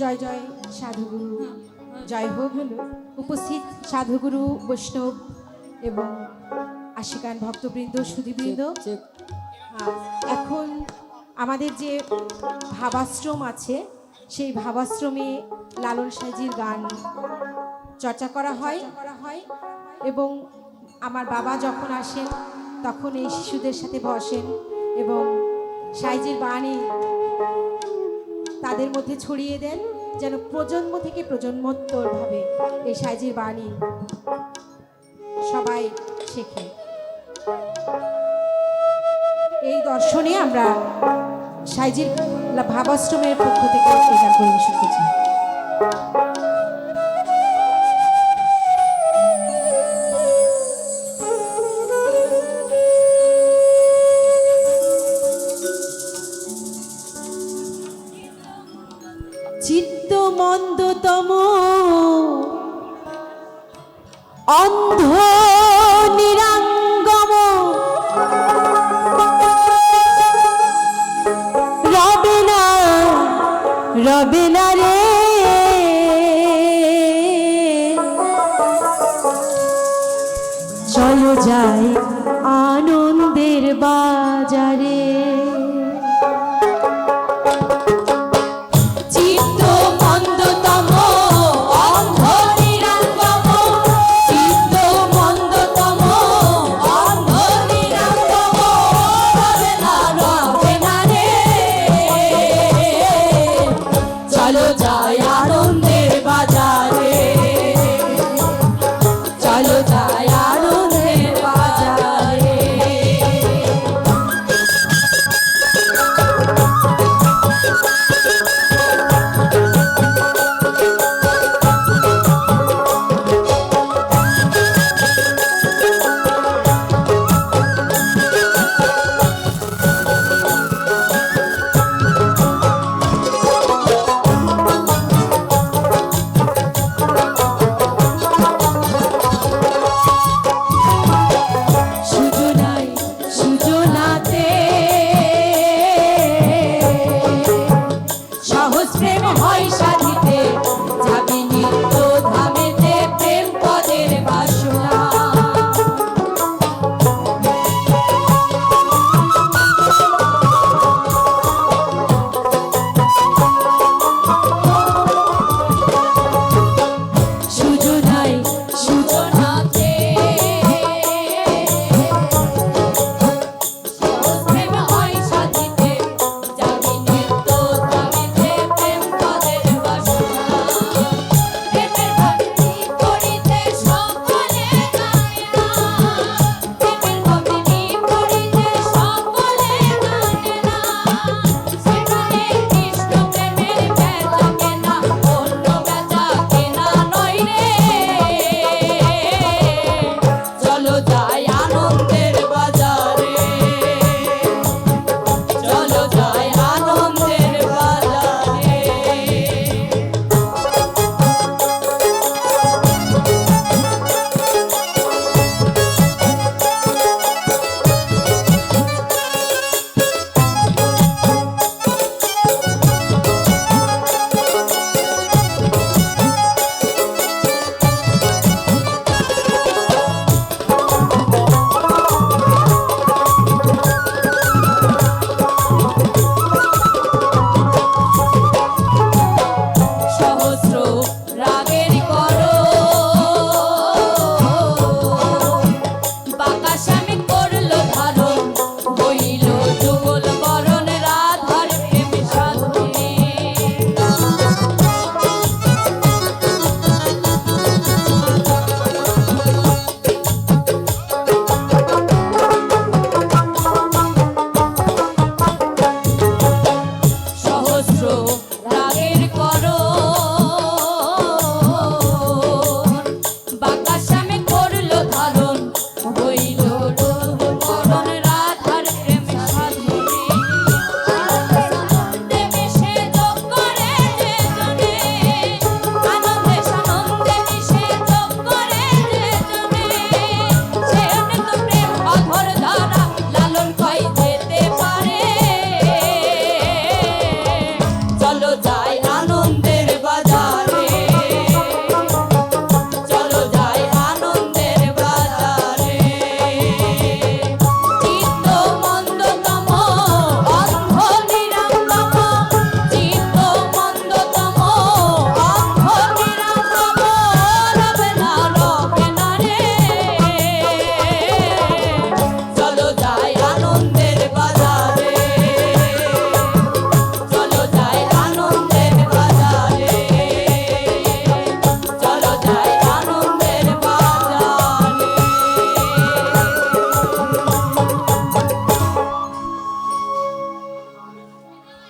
জয় জয় সাধুগুরু। জয় হোক হলো উপস্থিত সাধুগুরু বৈষ্ণব এবং আশিকান ভক্তবৃন্দ সুধীবৃন্দ। এখন আমাদের যে ভাবাশ্রম আছে সেই ভাবাশ্রমে লালন সাজির গান চর্চা করা হয় করা হয় এবং আমার বাবা যখন আসেন তখন এই শিশুদের সাথে বসেন এবং সাইজির বাণী তাদের মধ্যে ছড়িয়ে দেন, যেন প্রজন্ম থেকে প্রজন্মোত্তরভাবে এই সাইজির বাণী সবাই শেখে। এই দর্শনে আমরা সাইজির ভাবাশ্রমের পক্ষ থেকে এই পরিবেশন করছি অন্ধ নিরাঙ্গম রবে না রবে না রে। চলো যাই আনন্দের বাজারে। হয় সাধিতে